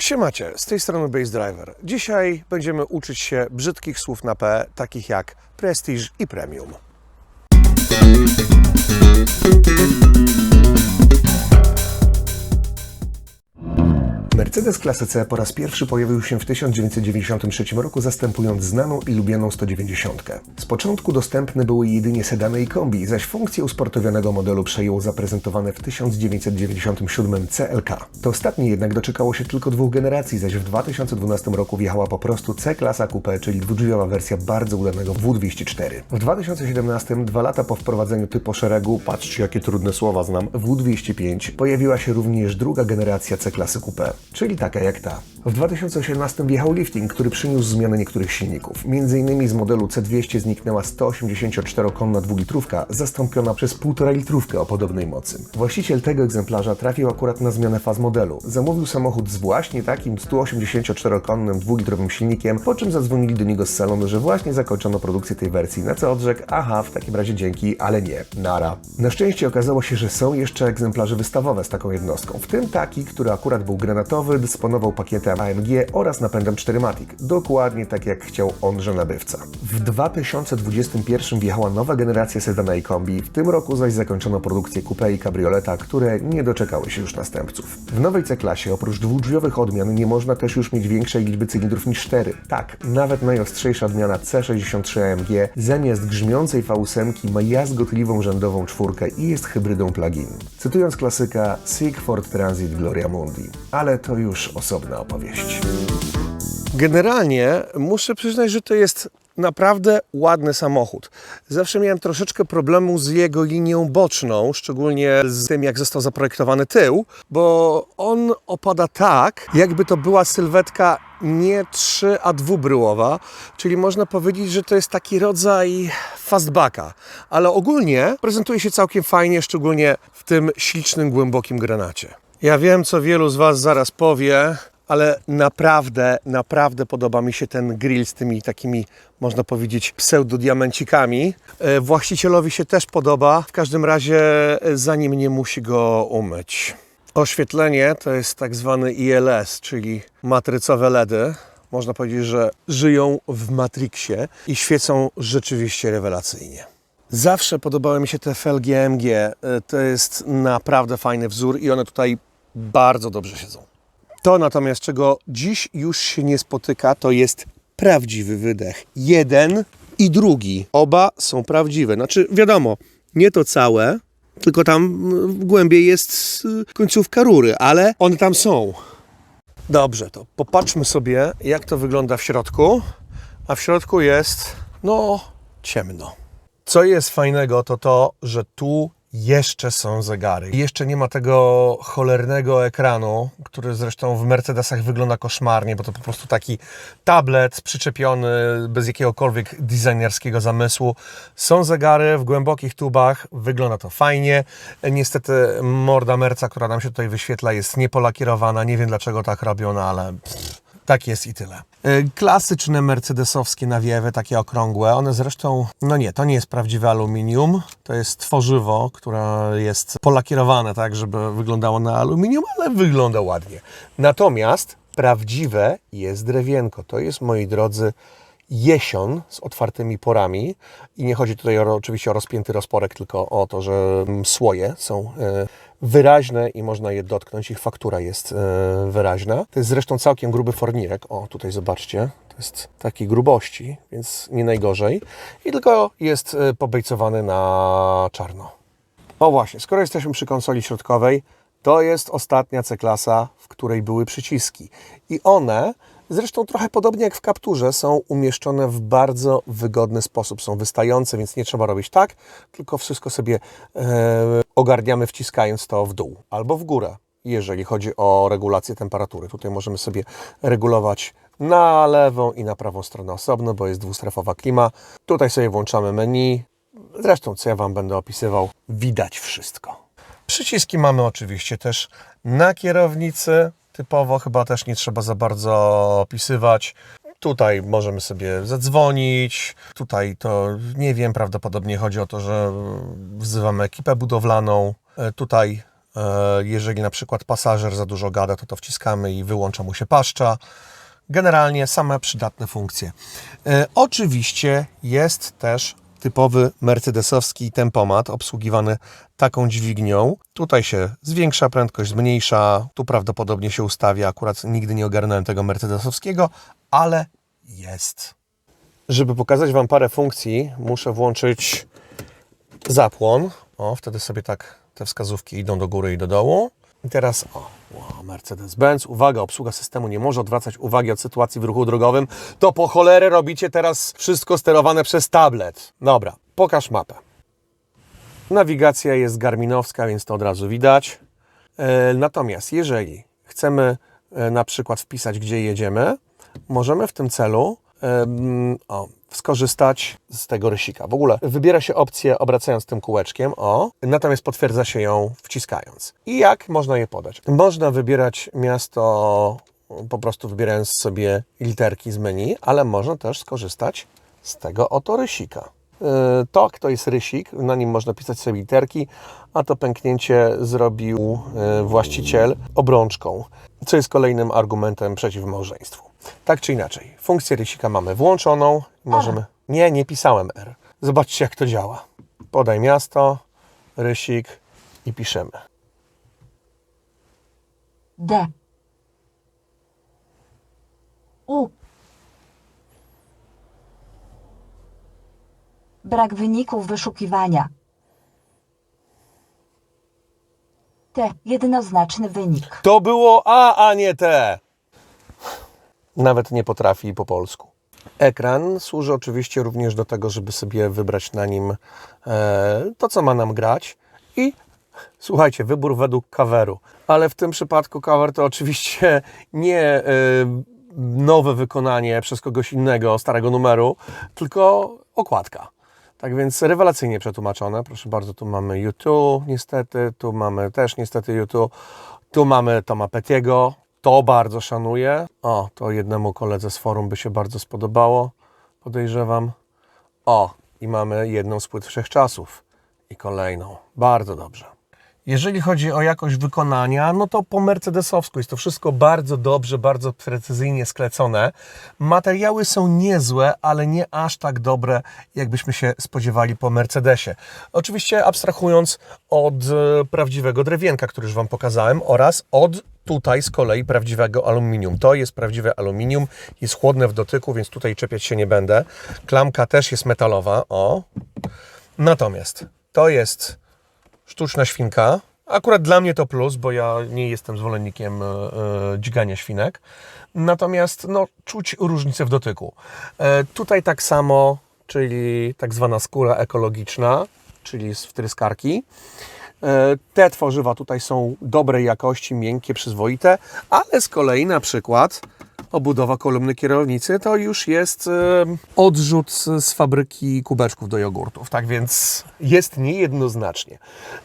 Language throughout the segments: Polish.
Siemacie, z tej strony Base Driver. Dzisiaj będziemy uczyć się brzydkich słów na P, takich jak Prestige i Premium. Mercedes klasy C po raz pierwszy pojawił się w 1993 roku, zastępując znaną i lubianą 190. Z początku dostępne były jedynie sedany i kombi, zaś funkcję usportowionego modelu przejął zaprezentowane w 1997 CLK. To ostatnie jednak doczekało się tylko dwóch generacji, zaś w 2012 roku wjechała po prostu C-klasa Coupe, czyli dwudrzwiowa wersja bardzo udanego W204. W 2017, dwa lata po wprowadzeniu typu szeregu, patrzcie jakie trudne słowa znam, W205, pojawiła się również druga generacja C-klasy Coupe, czyli taka jak ta. W 2018 wjechał lifting, który przyniósł zmianę niektórych silników. Między innymi z modelu C200 zniknęła 184-konna dwulitrówka, zastąpiona przez 1,5 litrówkę o podobnej mocy. Właściciel tego egzemplarza trafił akurat na zmianę faz modelu. Zamówił samochód z właśnie takim 184-konnym dwulitrowym silnikiem, po czym zadzwonili do niego z salonu, że właśnie zakończono produkcję tej wersji, na co odrzekł, aha, w takim razie dzięki, ale nie, nara. Na szczęście okazało się, że są jeszcze egzemplarze wystawowe z taką jednostką, w tym taki, który akurat był granatowy, dysponował pakietem AMG oraz napędem 4MATIC, dokładnie tak jak chciał onże nabywca. W 2021 wjechała nowa generacja sedana i kombi, w tym roku zaś zakończono produkcję coupe i cabrioleta, które nie doczekały się już następców. W nowej C-klasie oprócz dwudrzwiowych odmian nie można też już mieć większej liczby cylindrów niż 4. Tak, nawet najostrzejsza odmiana C63 AMG zamiast grzmiącej V8 ma jazgotliwą rzędową czwórkę i jest hybrydą plug-in. Cytując klasyka Seek Ford Transit Gloria Mundi. Ale to już osobna opowieść. Generalnie muszę przyznać, że to jest naprawdę ładny samochód. Zawsze miałem troszeczkę problemu z jego linią boczną, szczególnie z tym, jak został zaprojektowany tył, bo on opada tak, jakby to była sylwetka nie 3, a dwubryłowa, czyli można powiedzieć, że to jest taki rodzaj fastbacka, ale ogólnie prezentuje się całkiem fajnie, szczególnie w tym ślicznym, głębokim granacie. Ja wiem, co wielu z Was zaraz powie, ale naprawdę, naprawdę podoba mi się ten grill z tymi takimi, można powiedzieć, pseudodiamencikami. E, Właścicielowi się też podoba, w każdym razie e, zanim nie musi go umyć. Oświetlenie to jest tak zwany ILS, czyli matrycowe LEDy. Można powiedzieć, że żyją w Matrixie i świecą rzeczywiście rewelacyjnie. Zawsze podobały mi się te felgi. E, To jest naprawdę fajny wzór i one tutaj bardzo dobrze siedzą. To natomiast, czego dziś już się nie spotyka, to jest prawdziwy wydech. Jeden i drugi. Oba są prawdziwe. Znaczy, wiadomo, nie to całe, tylko tam mm, głębiej jest y, końcówka rury, ale one tam są. Dobrze, to popatrzmy sobie, jak to wygląda w środku. A w środku jest, no, ciemno. Co jest fajnego, to to, że tu jeszcze są zegary. Jeszcze nie ma tego cholernego ekranu, który zresztą w Mercedesach wygląda koszmarnie, bo to po prostu taki tablet przyczepiony bez jakiegokolwiek designerskiego zamysłu. Są zegary w głębokich tubach, wygląda to fajnie. Niestety morda Merca, która nam się tutaj wyświetla, jest niepolakierowana. Nie wiem dlaczego tak robią, no ale... Pff. Tak jest i tyle. E, Klasyczne mercedesowskie nawiewy, takie okrągłe. One zresztą, no nie, to nie jest prawdziwe aluminium. To jest tworzywo, które jest polakierowane tak, żeby wyglądało na aluminium, ale wygląda ładnie. Natomiast prawdziwe jest drewienko. To jest, moi drodzy, jesion z otwartymi porami i nie chodzi tutaj o, oczywiście o rozpięty rozporek, tylko o to, że mm, słoje są e, wyraźne i można je dotknąć, ich faktura jest e, wyraźna. To jest zresztą całkiem gruby fornirek, o tutaj zobaczcie, to jest takiej grubości, więc nie najgorzej i tylko jest e, pobejcowany na czarno. O właśnie, skoro jesteśmy przy konsoli środkowej, to jest ostatnia C-klasa, w której były przyciski. I one, zresztą trochę podobnie jak w kapturze, są umieszczone w bardzo wygodny sposób. Są wystające, więc nie trzeba robić tak, tylko wszystko sobie e, ogarniamy wciskając to w dół albo w górę, jeżeli chodzi o regulację temperatury. Tutaj możemy sobie regulować na lewą i na prawą stronę osobno, bo jest dwustrefowa klima. Tutaj sobie włączamy menu. Zresztą, co ja Wam będę opisywał, widać wszystko. Przyciski mamy oczywiście też na kierownicy. Typowo chyba też nie trzeba za bardzo opisywać. Tutaj możemy sobie zadzwonić. Tutaj to nie wiem, prawdopodobnie chodzi o to, że wzywamy ekipę budowlaną. E, Tutaj E, Jeżeli na przykład pasażer za dużo gada, to to wciskamy i wyłącza mu się paszcza. Generalnie same przydatne funkcje. E, Oczywiście jest też typowy mercedesowski tempomat obsługiwany taką dźwignią. Tutaj się zwiększa prędkość, zmniejsza, tu prawdopodobnie się ustawia. Akurat nigdy nie ogarnąłem tego mercedesowskiego, ale jest. Żeby pokazać Wam parę funkcji, muszę włączyć zapłon. O, wtedy sobie tak te wskazówki idą do góry i do dołu. I teraz, o, Mercedes-Benz. Uwaga, obsługa systemu nie może odwracać uwagi od sytuacji w ruchu drogowym. To po cholerę robicie teraz wszystko sterowane przez tablet. Dobra, pokaż mapę. Nawigacja jest garminowska, więc to od razu widać. E, Natomiast jeżeli chcemy e, na przykład wpisać, gdzie jedziemy, możemy w tym celu o, skorzystać z tego rysika. W ogóle wybiera się opcję obracając tym kółeczkiem, o, natomiast potwierdza się ją wciskając. I jak można je podać? Można wybierać miasto po prostu wybierając sobie literki z menu, ale można też skorzystać z tego oto rysika. Yy, To, to jest rysik, na nim można pisać sobie literki, a to pęknięcie zrobił yy, właściciel obrączką, co jest kolejnym argumentem przeciw małżeństwu. Tak czy inaczej, funkcję rysika mamy włączoną. Możemy. Nie, nie pisałem R. Zobaczcie, jak to działa. Podaj miasto, rysik i piszemy. D U Brak wyników wyszukiwania. T. Jednoznaczny wynik. To było A, a nie T. Nawet nie potrafi po polsku. Ekran służy oczywiście również do tego, żeby sobie wybrać na nim e, to, co ma nam grać. I słuchajcie, wybór według coveru. Ale w tym przypadku cover to oczywiście nie e, nowe wykonanie przez kogoś innego, starego numeru, tylko okładka. Tak więc rewelacyjnie przetłumaczone. Proszę bardzo, tu mamy YouTube niestety, tu mamy też niestety YouTube, tu mamy Toma Petiego. To bardzo szanuję. O, to jednemu koledze z forum by się bardzo spodobało, podejrzewam. O, i mamy jedną z płyt wszechczasów i kolejną. Bardzo dobrze. Jeżeli chodzi o jakość wykonania, no to po mercedesowsku jest to wszystko bardzo dobrze, bardzo precyzyjnie sklecone. Materiały są niezłe, ale nie aż tak dobre, jakbyśmy się spodziewali po Mercedesie. Oczywiście abstrahując od e, prawdziwego drewienka, który już Wam pokazałem, oraz od tutaj z kolei prawdziwego aluminium. To jest prawdziwe aluminium, jest chłodne w dotyku, więc tutaj czepiać się nie będę. Klamka też jest metalowa, o. Natomiast to jest sztuczna świnka. Akurat dla mnie to plus, bo ja nie jestem zwolennikiem e, dźgania świnek. Natomiast no, czuć różnicę w dotyku. E, tutaj tak samo, czyli tak zwana skóra ekologiczna, czyli z wtryskarki. E, Te tworzywa tutaj są dobrej jakości, miękkie, przyzwoite, ale z kolei na przykład obudowa kolumny kierownicy to już jest e, odrzut z fabryki kubeczków do jogurtów. Tak więc jest niejednoznacznie.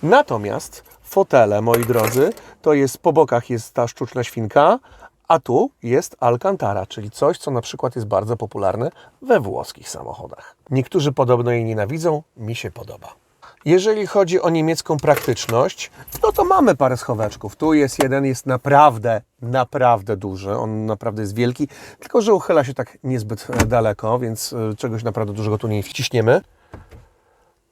Natomiast fotele, moi drodzy, to jest po bokach jest ta sztuczna świnka, a tu jest Alcantara, czyli coś, co na przykład jest bardzo popularne we włoskich samochodach. Niektórzy podobno jej nienawidzą, mi się podoba. Jeżeli chodzi o niemiecką praktyczność, no to mamy parę schoweczków. Tu jest jeden, jest naprawdę, naprawdę duży. On naprawdę jest wielki, tylko że uchyla się tak niezbyt e, daleko, więc e, czegoś naprawdę dużego tu nie wciśniemy.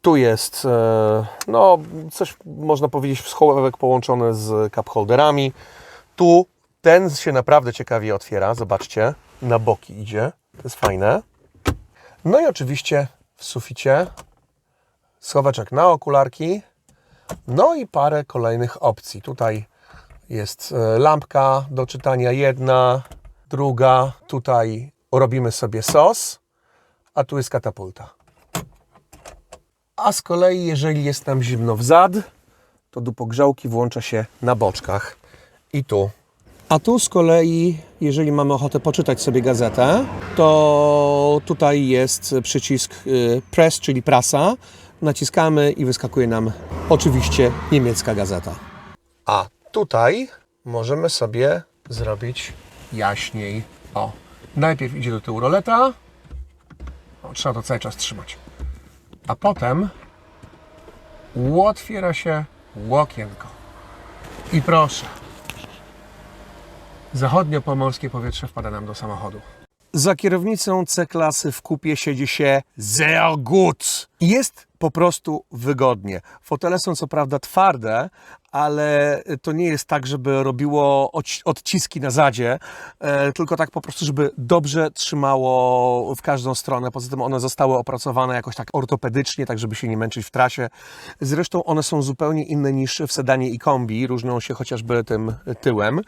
Tu jest, e, no, coś można powiedzieć, schowek połączony z cup holderami. Tu ten się naprawdę ciekawie otwiera. Zobaczcie, na boki idzie. To jest fajne. No i oczywiście w suficie schoweczek na okularki, no i parę kolejnych opcji. Tutaj jest e, lampka do czytania jedna, druga. Tutaj robimy sobie sos, a tu jest katapulta. A z kolei, jeżeli jest nam zimno w zad, to do pogrzałki włącza się na boczkach i tu. A tu z kolei, jeżeli mamy ochotę poczytać sobie gazetę, to tutaj jest przycisk y, press, czyli prasa. Naciskamy i wyskakuje nam oczywiście niemiecka gazeta. A tutaj możemy sobie zrobić jaśniej. O, najpierw idzie do tyłu roleta. O, trzeba to cały czas trzymać. A potem otwiera się łokienko. I proszę. Zachodnio-pomorskie powietrze wpada nam do samochodu. Za kierownicą C-klasy w kupie siedzi się sehr gut. Jest po prostu wygodnie. Fotele są co prawda twarde, ale to nie jest tak, żeby robiło odci- odciski na zadzie, e, tylko tak po prostu, żeby dobrze trzymało w każdą stronę. Poza tym one zostały opracowane jakoś tak ortopedycznie, tak żeby się nie męczyć w trasie. Zresztą one są zupełnie inne niż w sedanie i kombi, różnią się chociażby tym tyłem.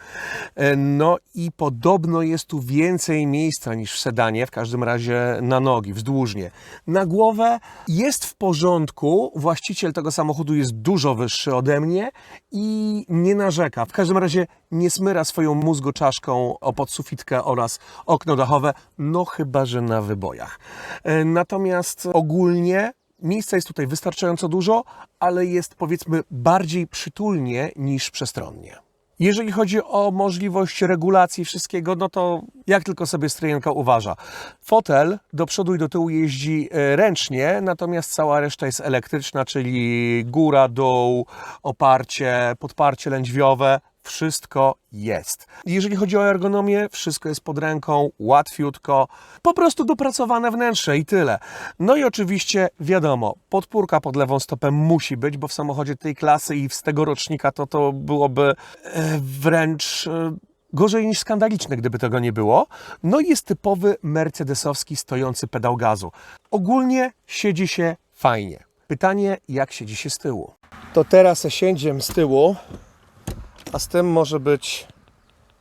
E, No i podobno jest tu więcej miejsca niż w sedanie, w każdym razie na nogi, wzdłużnie. Na głowę jest w porządku, właściciel tego samochodu jest dużo wyższy ode mnie i nie narzeka. W każdym razie nie smyra swoją mózgoczaszką o podsufitkę oraz okno dachowe, no chyba, że na wybojach. E, Natomiast ogólnie miejsca jest tutaj wystarczająco dużo, ale jest powiedzmy bardziej przytulnie niż przestronnie. Jeżeli chodzi o możliwość regulacji wszystkiego, no to jak tylko sobie stryjenka uważa. Fotel do przodu i do tyłu jeździ e, ręcznie, natomiast cała reszta jest elektryczna, czyli góra, dół, oparcie, podparcie lędźwiowe, wszystko jest. Jeżeli chodzi o ergonomię, wszystko jest pod ręką, łatwiutko, po prostu dopracowane wnętrze i tyle. No i oczywiście wiadomo, podpórka pod lewą stopę musi być, bo w samochodzie tej klasy i z tego rocznika to to byłoby e, wręcz e, gorzej niż skandaliczne, gdyby tego nie było. No i jest typowy mercedesowski stojący pedał gazu. Ogólnie siedzi się fajnie. Pytanie, jak siedzi się z tyłu? To teraz siędziem z tyłu, a z tym może być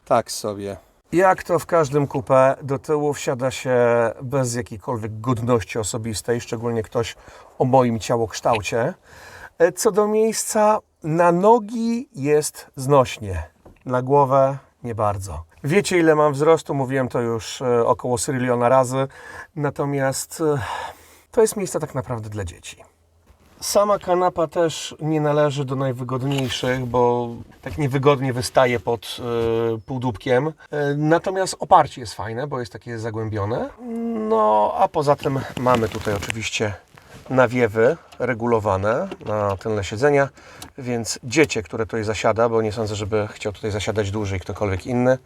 tak sobie. Jak to w każdym kupę, do tyłu wsiada się bez jakiejkolwiek godności osobistej, szczególnie ktoś o moim ciałokształcie. E, Co do miejsca, na nogi jest znośnie, na głowę nie bardzo. Wiecie, ile mam wzrostu, mówiłem to już e, około syryliona razy, natomiast e, to jest miejsce tak naprawdę dla dzieci. Sama kanapa też nie należy do najwygodniejszych, bo tak niewygodnie wystaje pod y, półdubkiem. Y, natomiast oparcie jest fajne, bo jest takie zagłębione. No, a poza tym mamy tutaj oczywiście nawiewy regulowane na tylne siedzenia, więc dziecię, które tutaj zasiada, bo nie sądzę, żeby chciał tutaj zasiadać dłużej ktokolwiek inny,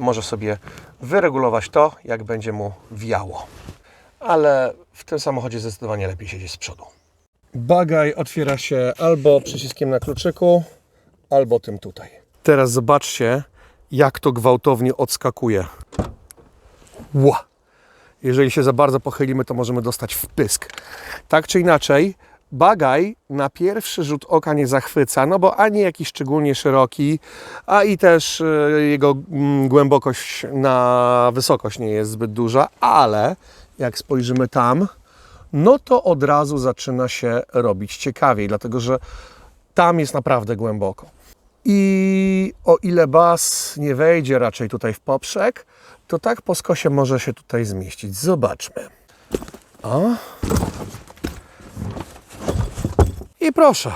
może sobie wyregulować to, jak będzie mu wiało. Ale w tym samochodzie zdecydowanie lepiej siedzieć z przodu. Bagaj otwiera się albo przyciskiem na kluczyku, albo tym tutaj. Teraz zobaczcie, jak to gwałtownie odskakuje. Ła! Jeżeli się za bardzo pochylimy, to możemy dostać w pysk. Tak czy inaczej, bagaj na pierwszy rzut oka nie zachwyca, no bo ani jakiś szczególnie szeroki, a i też e, jego mm, głębokość na wysokość nie jest zbyt duża, ale jak spojrzymy tam, no to od razu zaczyna się robić ciekawiej, dlatego że tam jest naprawdę głęboko. I o ile bas nie wejdzie raczej tutaj w poprzek, to tak po skosie może się tutaj zmieścić. Zobaczmy. O. I proszę,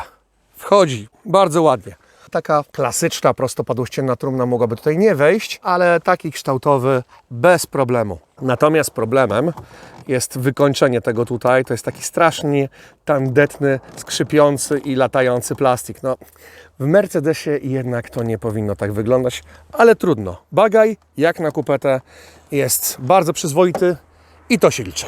wchodzi bardzo ładnie. Taka klasyczna, prostopadłościenna trumna mogłaby tutaj nie wejść, ale taki kształtowy bez problemu. Natomiast problemem jest wykończenie tego tutaj. To jest taki strasznie tandetny, skrzypiący i latający plastik. No, w Mercedesie jednak to nie powinno tak wyglądać, ale trudno. Bagaj, jak na kupetę, jest bardzo przyzwoity i to się liczy.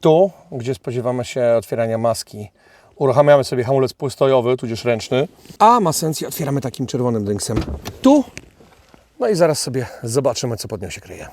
Tu, gdzie spodziewamy się otwierania maski, uruchamiamy sobie hamulec postojowy, tudzież ręczny, a masencję otwieramy takim czerwonym dynksem. Tu, no i zaraz sobie zobaczymy, co pod nią się kryje.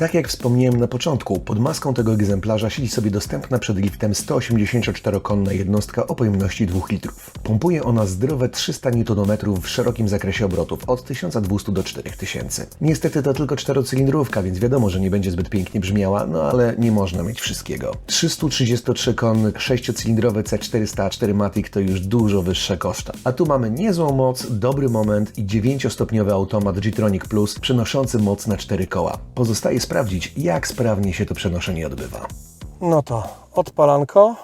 Tak jak wspomniałem na początku, pod maską tego egzemplarza siedzi sobie dostępna przed liftem 184-konna jednostka o pojemności 2 litrów. Pompuje ona zdrowe 300 Nm w szerokim zakresie obrotów od 1200 do 4000. Niestety to tylko czterocylindrówka, więc wiadomo, że nie będzie zbyt pięknie brzmiała, no ale nie można mieć wszystkiego. 333 konny, 6-cylindrowy C404 Matic to już dużo wyższe koszta. A tu mamy niezłą moc, dobry moment i 9-stopniowy automat G-Tronic Plus przenoszący moc na 4 koła. Pozostaje sprawdzić, jak sprawnie się to przenoszenie odbywa. No to odpalanko.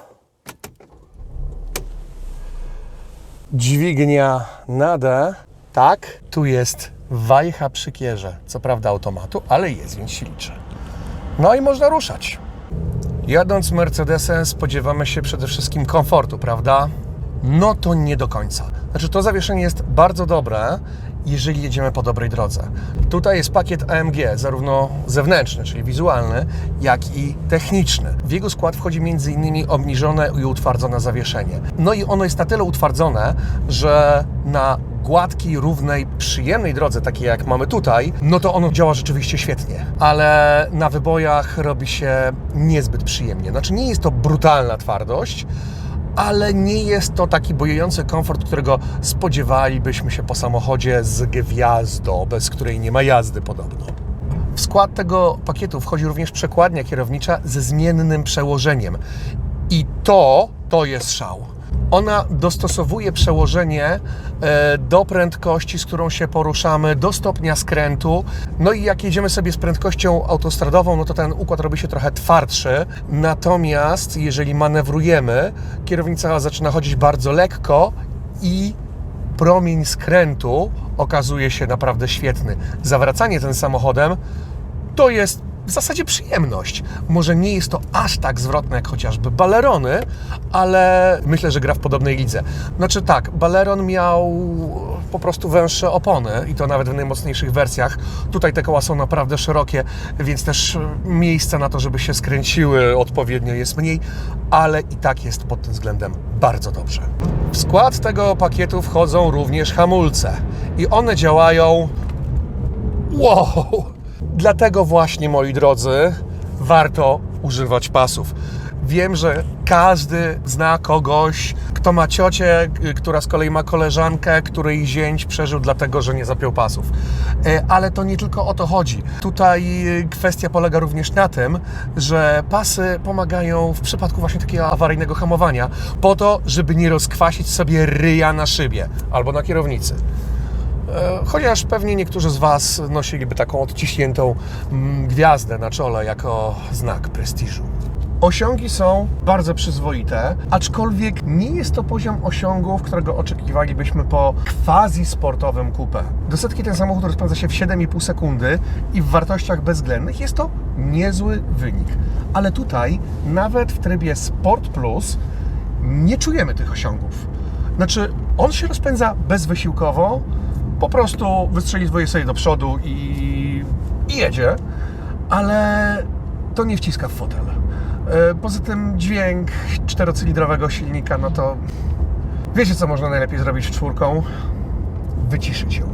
Dźwignia na D. Tak, tu jest wajcha przy kierze. Co prawda automatu, ale jest, więc się liczy. No i można ruszać. Jadąc Mercedesem spodziewamy się przede wszystkim komfortu, prawda? No to nie do końca. Znaczy, to zawieszenie jest bardzo dobre, jeżeli jedziemy po dobrej drodze. Tutaj jest pakiet AMG, zarówno zewnętrzny, czyli wizualny, jak i techniczny. W jego skład wchodzi m.in. obniżone i utwardzone zawieszenie. No i ono jest na tyle utwardzone, że na gładkiej, równej, przyjemnej drodze, takiej jak mamy tutaj, no to ono działa rzeczywiście świetnie. Ale na wybojach robi się niezbyt przyjemnie. Znaczy nie jest to brutalna twardość, ale nie jest to taki bojujący komfort, którego spodziewalibyśmy się po samochodzie z gwiazdą, bez której nie ma jazdy podobno. W skład tego pakietu wchodzi również przekładnia kierownicza ze zmiennym przełożeniem. I to, to jest szał. Ona dostosowuje przełożenie e, do prędkości, z którą się poruszamy, do stopnia skrętu. No i jak jedziemy sobie z prędkością autostradową, no to ten układ robi się trochę twardszy. Natomiast jeżeli manewrujemy, kierownica zaczyna chodzić bardzo lekko i promień skrętu okazuje się naprawdę świetny. Zawracanie tym samochodem to jest w zasadzie przyjemność. Może nie jest to aż tak zwrotne jak chociażby Balerony, ale myślę, że gra w podobnej lidze. Znaczy tak, Baleron miał po prostu węższe opony i to nawet w najmocniejszych wersjach. Tutaj te koła są naprawdę szerokie, więc też miejsca na to, żeby się skręciły odpowiednio jest mniej, ale i tak jest pod tym względem bardzo dobrze. W skład tego pakietu wchodzą również hamulce i one działają Wow! Dlatego właśnie, moi drodzy, warto używać pasów. Wiem, że każdy zna kogoś, kto ma ciocię, y, która z kolei ma koleżankę, której zięć przeżył dlatego, że nie zapiął pasów. E, Ale to nie tylko o to chodzi. Tutaj y, kwestia polega również na tym, że pasy pomagają w przypadku właśnie takiego awaryjnego hamowania, po to, żeby nie rozkwasić sobie ryja na szybie albo na kierownicy. E, Chociaż pewnie niektórzy z Was nosiliby taką odciśniętą mm, gwiazdę na czole jako znak prestiżu. Osiągi są bardzo przyzwoite, aczkolwiek nie jest to poziom osiągów, którego oczekiwalibyśmy po quasi-sportowym coupe. Do setki ten samochód rozpędza się w 7,5 sekundy i w wartościach bezwzględnych jest to niezły wynik. Ale tutaj, nawet w trybie Sport Plus, nie czujemy tych osiągów. Znaczy, on się rozpędza bezwysiłkowo, po prostu wystrzeliwuje sobie do przodu i, i jedzie, ale to nie wciska w fotel. E, Poza tym dźwięk czterocylindrowego silnika, no to wiecie co można najlepiej zrobić czwórką? Wyciszyć ją.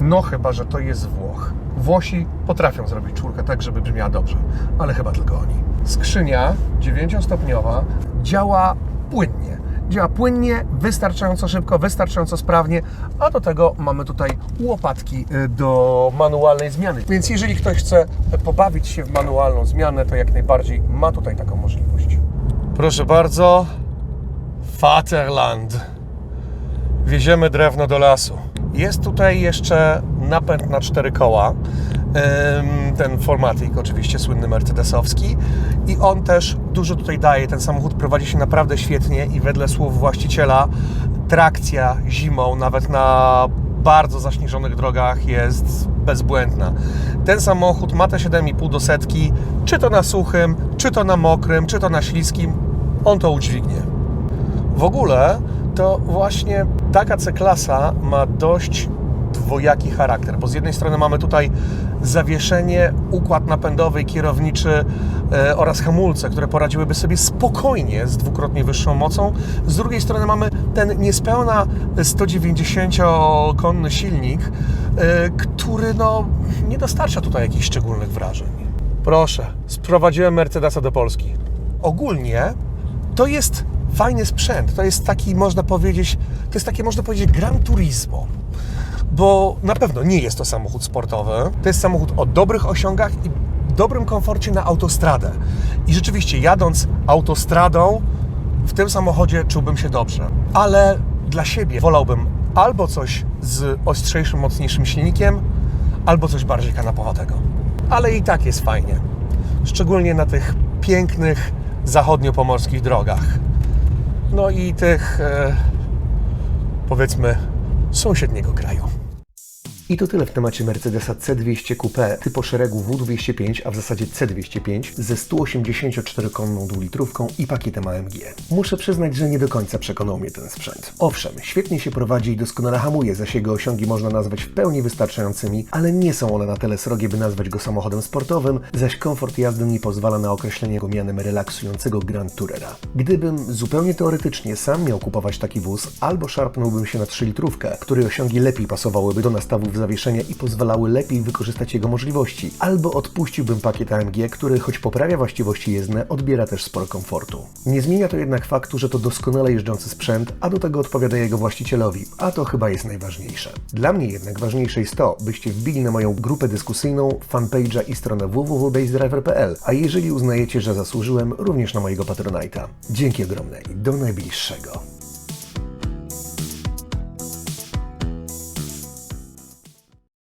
No chyba, że to jest Włoch. Włosi potrafią zrobić czwórkę tak, żeby brzmiała dobrze, ale chyba tylko oni. Skrzynia dziewięciostopniowa działa płynnie. Działa płynnie, wystarczająco szybko, wystarczająco sprawnie, a do tego mamy tutaj łopatki y, do manualnej zmiany. Więc jeżeli ktoś chce pobawić się w manualną zmianę, to jak najbardziej ma tutaj taką możliwość. Proszę bardzo, Vaterland wieziemy drewno do lasu. Jest tutaj jeszcze napęd na cztery koła. Ten Formatic, oczywiście słynny mercedesowski. I on też dużo tutaj daje. Ten samochód prowadzi się naprawdę świetnie i wedle słów właściciela trakcja zimą, nawet na bardzo zaśnieżonych drogach jest bezbłędna. Ten samochód ma te 7,5 do setki, czy to na suchym, czy to na mokrym, czy to na śliskim, on to udźwignie. W ogóle to właśnie taka C-klasa ma dość dwojaki charakter, bo z jednej strony mamy tutaj zawieszenie, układ napędowy i kierowniczy e, oraz hamulce, które poradziłyby sobie spokojnie z dwukrotnie wyższą mocą. Z drugiej strony mamy ten niespełna 190-konny silnik, e, który no, nie dostarcza tutaj jakichś szczególnych wrażeń. Proszę, sprowadziłem Mercedesa do Polski. Ogólnie to jest fajny sprzęt. To jest taki, można powiedzieć, to jest takie, można powiedzieć, Gran Turismo. Bo na pewno nie jest to samochód sportowy. To jest samochód o dobrych osiągach i dobrym komforcie na autostradę. I rzeczywiście, jadąc autostradą, w tym samochodzie czułbym się dobrze. Ale dla siebie wolałbym albo coś z ostrzejszym, mocniejszym silnikiem, albo coś bardziej kanapowatego. Ale i tak jest fajnie. Szczególnie na tych pięknych zachodnio-pomorskich drogach. No i tych, e, powiedzmy, sąsiedniego kraju. I to tyle w temacie Mercedesa C200 Coupe typu szeregu W205, a w zasadzie C205 ze 184-konną dwulitrówką i pakietem AMG. Muszę przyznać, że nie do końca przekonał mnie ten sprzęt. Owszem, świetnie się prowadzi i doskonale hamuje, zaś jego osiągi można nazwać w pełni wystarczającymi, ale nie są one na tyle srogie, by nazwać go samochodem sportowym, zaś komfort jazdy nie pozwala na określenie go mianem relaksującego Grand Tourera. Gdybym zupełnie teoretycznie sam miał kupować taki wóz, albo szarpnąłbym się na 3-litrówkę, której osiągi lepiej pasowałyby do nastawów zawieszenia i pozwalały lepiej wykorzystać jego możliwości, albo odpuściłbym pakiet AMG, który choć poprawia właściwości jezdne, odbiera też sporo komfortu. Nie zmienia to jednak faktu, że to doskonale jeżdżący sprzęt, a do tego odpowiada jego właścicielowi, a to chyba jest najważniejsze. Dla mnie jednak ważniejsze jest to, byście wbili na moją grupę dyskusyjną, fanpage'a i stronę www.basedriver.pl, a jeżeli uznajecie, że zasłużyłem, również na mojego Patronite'a. Dzięki ogromne i do najbliższego.